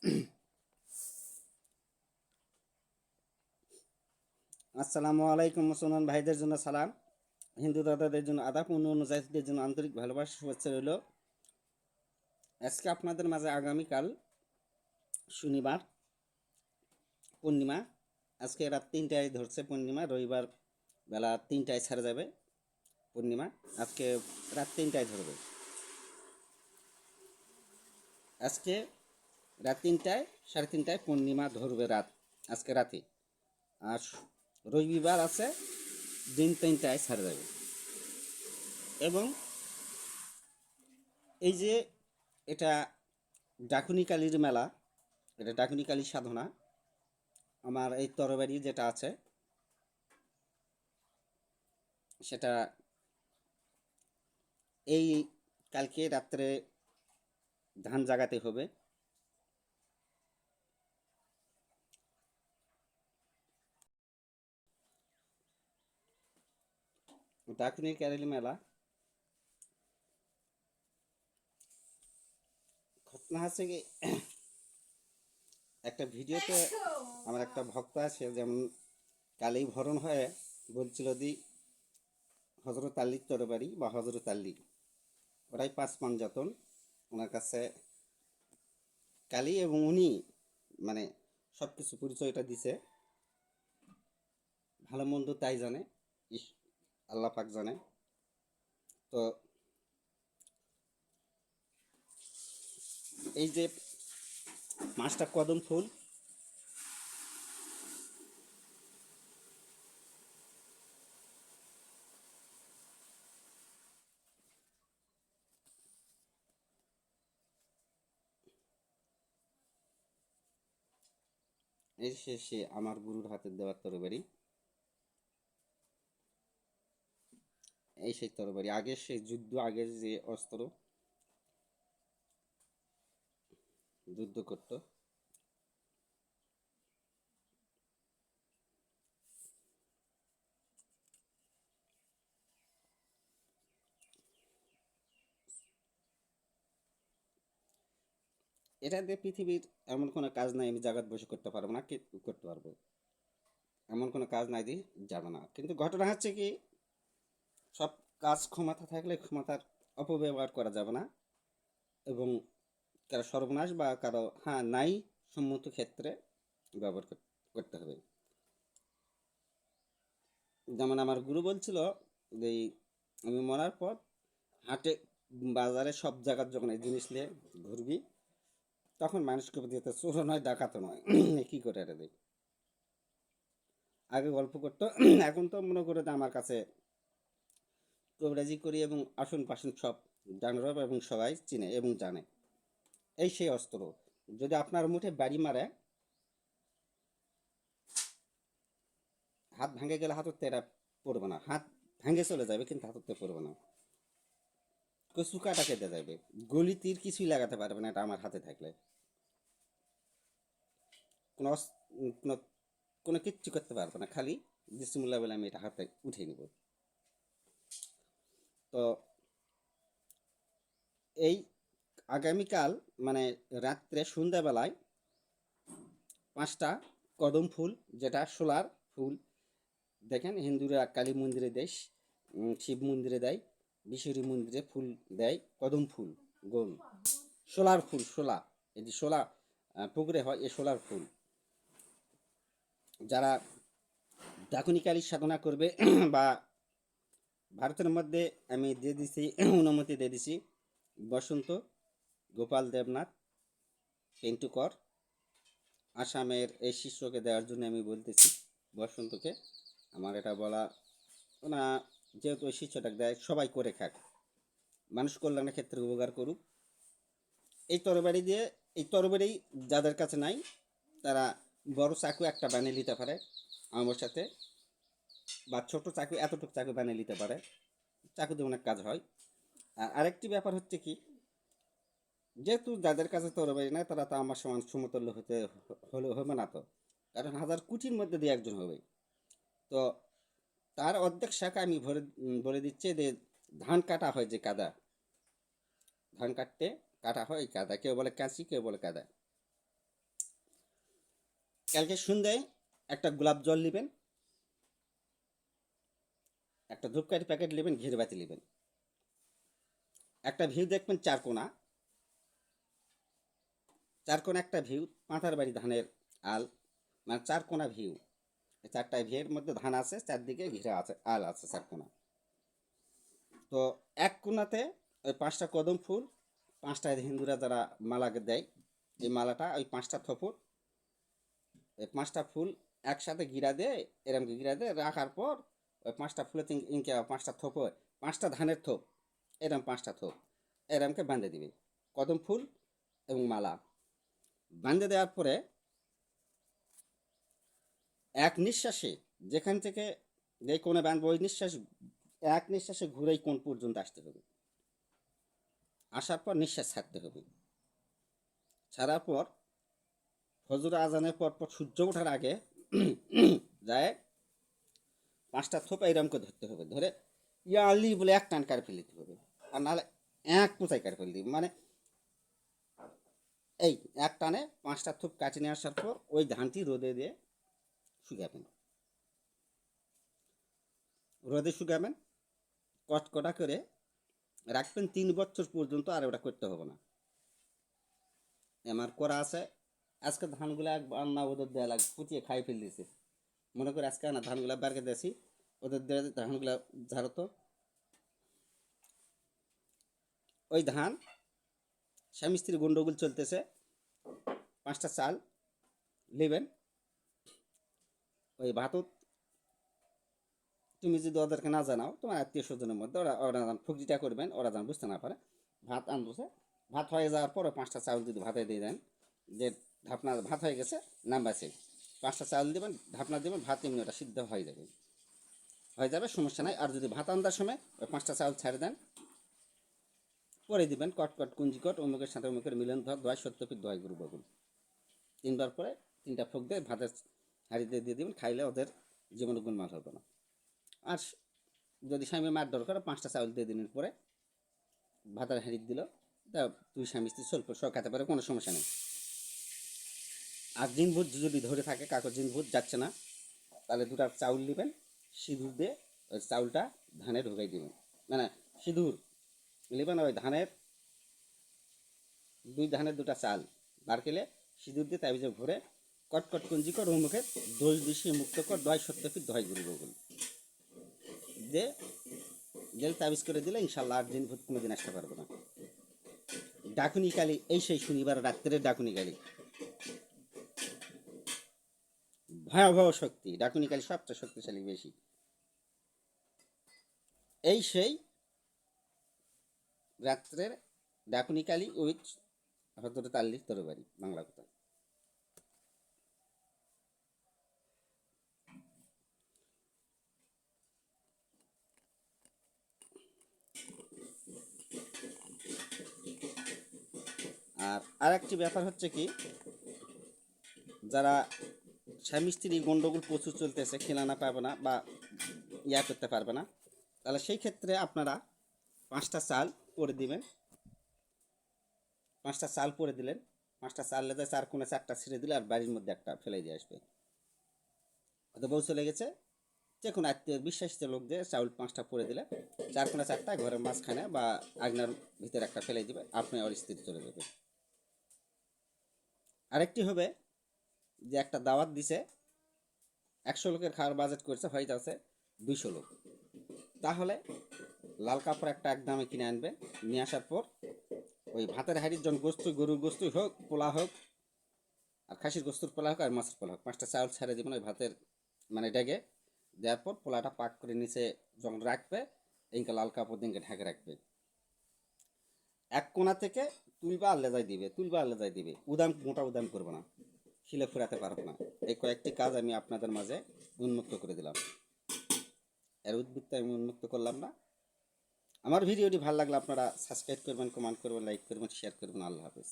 আসসালামু আলাইকুম মুসলমান ভাইদের জন্য সালাম। হিন্দু দাদাদের জন্য আদাব, অন্য অন্য জাতিদের জন্য আন্তরিক ভালোবাসা, শুভেচ্ছা রইল। আজকে আপনাদের মাঝে আগামীকাল শনিবার, পূর্ণিমা। আজকে রাত তিনটায় ধরছে পূর্ণিমা, রবিবার বেলা তিনটায় ছেড়ে যাবে পূর্ণিমা। আজকে রাত তিনটায় ধরবে। আজকে রাত তিনটায়, সাড়ে তিনটায় পূর্ণিমা ধরবে রাত, আজকে রাতে। আর রবিবার আছে, দিন তিনটায় ছাড়ে যাবে এবং এই যে এটা ডাকুনি কালীর মেলা, এটা ডাকুনি কালীর সাধনা, আমার এই তরবারি যেটা আছে, সেটা এই কালকে রাত্রে ধান জাগাতে হবে। ডাকুনি ক্যারেলি মেলা ঘটনা আছে কি একটা ভিডিওতে আমার একটা ভক্ত আছে যেমন কালেই ভরণ হয়ে বলছিল দি হজরত আল্লির তরবারি বা হজরত আল্লি ওরাই পাঁচ মান যতন ওনার কাছে কালী এবং উনি মানে সব কিছু পরিচয়টা দিছে। ভালো মন্দ তাই জানে। আল্লাহ পাক জানে। তো এই যে মাছটা কদম ফুল, এই শেষে আমার গুরুর হাতের দেওয়ার তরবারি। এই সেই তরবারি। আগের সেই যুদ্ধ, আগের যে অস্ত্র, যুদ্ধ করতো। এটা দিয়ে পৃথিবীর এমন কোনো কাজ নাই, আমি জাগাত বসে করতে পারব না করতে পারব? এমন কোনো কাজ নাই দিয়ে যাবে না। কিন্তু ঘটনা হচ্ছে কি সব কাজ ক্ষমতা থাকলে ক্ষমতার অপব্যবহার করা যাবে না এবং কারও সর্বনাশ বা কারও হ্যাঁ নাই সম্মত ক্ষেত্রে ব্যবহার করতে হবে। যেমন আমার গুরু বলছিল যে আমি মরার পর হাটে, বাজারে সব জায়গার যখন এই জিনিস নিয়ে ঘুরবি, তখন মানুষকে দিতে চোর নয়, ডাকাতো নয়। কী করে এটা দেয় আগে গল্প করতো। এখন তো মনে করে আমার কাছে কবিরাজি করি এবং আসন পাশন সব জানরব এবং সবাই চিনে এবং জানে। এই সেই অস্ত্র। যদি আপনার মুঠে বাড়ি মারে, হাত ভাঙে গেলে হাতের তেরা পড়বে না। হাত ভাঙে চলে যাবে কিন্তু হাতের পড়বে না। কচুকাটা কেটে যাবে গলি তীর কিছুই লাগাতে পারবে না, এটা আমার হাতে থাকলে। কোনো কোনো কোনো কিচ্ছু করতে পারবে না। খালি বিসমুল্লাহ বলে আমি এটা হাতে উঠিয়ে নেব। তো এই আগামীকাল মানে রাত্রে সন্ধ্যাবেলায় পাঁচটা কদম ফুল, যেটা সোলার ফুল, দেখেন হিন্দুরা কালী মন্দিরে দেয় শিব মন্দিরে দেয়, বিশ্বরী মন্দিরে ফুল দেয়, কদম ফুল গোল সোলার ফুল, সোলা, এই যে সোলা পুকুরে হয়, এই সোলার ফুল। যারা ডাকুনি কালীর সাধনা করবে, বা ভারতের মধ্যে আমি দিয়ে দিছি, অনুমতি দিয়ে দিছি বসন্ত, গোপাল দেবনাথ, পেন্টুকর, আসামের এই শিষ্যকে দেওয়ার জন্য আমি বলতেছি বসন্তকে। আমার এটা বলা, ওনা যেহেতু ওই শিষ্যটাকে দেয়, সবাই করে খাক। মানুষ কল্যাণের ক্ষেত্রে উপকার করুক। এই তরবারি দিয়ে, এই তরবারি যাদের কাছে নাই, তারা বড় চাকু একটা বানিয়ে নিতে পারে আমার সাথে। বা ছোট চাকু, এতটুকু চাকু বানিয়ে নিতে পারে। চাকু দিয়ে অনেক কাজ হয়। আর আরেকটি ব্যাপার হচ্ছে কি, যেহেতু যাদের কাছে তরবারি নাই, তারা তো আমার সমান সমতুল্য হতে হলে হবে না তো। কারণ হাজার কোটির মধ্যে দিয়ে একজন হবে। তো তার অর্ধেক শাখা আমি ভরে, বলে দিচ্ছি যে ধান কাটা হয় যে কাদা। ধান কাটতে কাটা হয় কাদা। কেউ বলে কাঁচি, কেউ বলে কাদা। কালকে সন্ধ্যায় একটা গোলাপ জল নেবেন। একটা ধূপকাঠি প্যাকেট নেবেন, ঘিরে বাতি নেবেন। একটা ভিউ দেখবেন, চার কোনা। চার কোনা একটা ভিউ পাঁথার বাড়ি ধানের আল মানে চার কোনা ভিউ। চারটা ভিউয়ের মধ্যে ধান আছে, চারদিকে ঘিরে আছে, আল আছে চার কোনা। তো এক কোনাতে ওই পাঁচটা কদম ফুল, পাঁচটা হিন্দুরা যারা মালাকে দেয়, এই মালাটা ওই পাঁচটা থপুর। এই পাঁচটা ফুল একসাথে গিরা দিয়ে, এরম গিরা দিয়ে রাখার পর ওই পাঁচটা ফুলে ইনকে পাঁচটা থোপ পাঁচটা ধানের থোপ, এরম পাঁচটা থোপ, এরমকে বাঁধে দিবে। কদম ফুল এবং মালা। বাঁধে দেওয়ার পরে এক নিঃশ্বাসে যেখান থেকে যে কোণে বাঁধবো, ওই নিঃশ্বাস, এক নিঃশ্বাসে ঘুরেই কোন পর্যন্ত আসতে হবে। আসার পর নিঃশ্বাস ছাড়তে হবে। ছাড়ার পর ফজর আজানের পর পর সূর্য ওঠার আগে যায় পাঁচটা থোপা এরম করে ধরতে হবে। ধরে ইয়ালি বলে এক টান কার ফেলে দিতে হবে। আর নাহলে এক কোথায় কার ফেলে দিবে। মানে এই এক টানে পাঁচটা থোপ কাটে নিয়ে আসার পর ওই ধানটি রোদে দিয়ে শুকাবেন। রোদে শুকাবেন, কটকটা করে রাখবেন তিন বছর পর্যন্ত আর ওটা করতে হবে না। আমার করা আছে। আজকে ধানগুলো একবার না ওদের দেওয়া লাগে ফুটিয়ে খাই ফেল দিয়েছে। মনে করে আজকে না ধানগুলো বারকে দিয়েছি। ওদের ধানগুলো ঝাড়ো তো। ওই ধান, স্বামী স্ত্রী গন্ডগোল চলতেছে। পাঁচটা চাল নেবেন। ওই ভাতত, তুমি যদি ওদেরকে না জানাও, তোমার আত্মীয় স্বজনের মধ্যে ওরা ওরা যেন ফুকজিটা করবেন, ওরা যেন বুঝতে না পারে। ভাত আনতেছে ভাত হয়ে যাওয়ার পরে পাঁচটা চাউল যদি ভাতে দিয়ে দেন, যে ঢাপনা ভাত হয়ে গেছে নাম্বাসে পাঁচটা চাউল দেবেন ঢাপনা দেবেন, ভাত এমনি ওটা সিদ্ধ হয়ে যাবে। হয়ে যাবে, সমস্যা নাই। আর যদি ভাত আনতার সময়, ওই পাঁচটা চাউল ছেড়ে দেন। পরে দিবেন কট কট, কুঞ্জি কট, অমুকের সাথে অমুকের মিলন ধর দয় সত্য ফিট দয় গুরু, বগুল। তিনবার পরে তিনটা ফোক দিয়ে ভাতের হাঁড়িতে দিয়ে দিবেন, খাইলে ওদের জীবনে গুণমাল হবে না। আর যদি স্বামী মার দরকার, পাঁচটা চাউল দিয়ে দিনের পরে, ভাতের হাঁড়ি দিল, তা তুই স্বামী স্ত্রী স্বল্প শখ খেতে পারে, কোনো সমস্যা নেই। আর দিন ভূত যদি ধরে থাকে কাকর দিন ভূত যাচ্ছে না, তাহলে দুটা চাউল নেবেন, সিঁদুর দিয়ে ওই চাউলটা ধানে ঢুকাই দেবেন। মানে সিঁদুর নেবেন ওই ধানের, দুই ধানের দুটা চাল বার কেলে সিঁদুর দিয়ে তাই ভরে কটকট কুঞ্জি কর মুখে দোষ দিশি মুক্ত কর দয় সত্যপি দয় গুরু বগুল দিয়ে জেল তাবিজ করে দিলে ইনশাল্লাহ আট দিন ভূত কোনো দিন আসতে পারব না। ডাকুনি কালী, এই সেই শনিবার রাত্রের ডাকুনি কালী। ভয়াবহ শক্তি ডাকুনি কালী সবচেয়ে শক্তিশালী বেশি। এই সেই রাত্রের ডাকুনি কালী উইথ হজরত আল্লি তরবারি বাংলা কথা। আর আরেকটি ব্যাপার হচ্ছে কি, যারা স্বামী স্ত্রী গণ্ডগোল প্রচুর চলতেছে, খেলানা পাবে না বা ইয়া করতে পারবে না। তাহলে সেই ক্ষেত্রে আপনারা পাঁচটা চাল পরে দিবেন। পাঁচটা চাল পরে দিলেন। পাঁচটা চাল লেদে চার কোণে চারটা ছিঁড়ে দিলে আর বাড়ির মধ্যে একটা ফেলে দিয়ে আসবে। হয়তো বউ চলে গেছে। যে কোনো আত্মীয় বিশ্বাসিত লোকদের চাউল পাঁচটা পরে দিলে, চার কোণে চারটা, ঘরের মাঝখানে বা আগনার ভিতরে একটা ফেলে দিবে, আপনি ওর স্ত্রী চলে যাবে আরেকটি হবে যে একটা দাওয়াত দিছে, একশো লোকের খাওয়ার বাজেট করছে হয়তো আছে দুইশো লোক। তাহলে লাল কাপড় একটা এক দামে কিনে আনবে, নিয়ে আসার পর ওই ভাতের হাড়ির জন গোস্ত, গরুর গোস্ত হোক পোলা হোক, আর খাসির গোস্তুর পোলা হোক আর মাছের পোলা হোক, পাঁচটা চাউল ছেড়ে দেবেন ওই ভাতের মানে ডেগে দেওয়ার পর পোলাটা পাক করে নিচে যখন রাখবে এইকে লাল কাপড় দিনকে ঢাকে রাখবে। এক কোণা থেকে তুলবা আর লেজাই দিবে, তুলবা আর দিবে, উদাম, মোটা উদাম করবে না। খিলে ফুরাতে পারব না। এই কয়েকটি কাজ আমি আপনাদের মাঝে উন্মুক্ত করে দিলাম। এর উদ্বৃত্ত আমি উন্মুক্ত করলাম না। আমার ভিডিওটি ভালো লাগলে আপনারা সাবস্ক্রাইব করবেন কমেন্ট করবেন লাইক করবেন শেয়ার করবেন। আল্লাহ হাফেজ।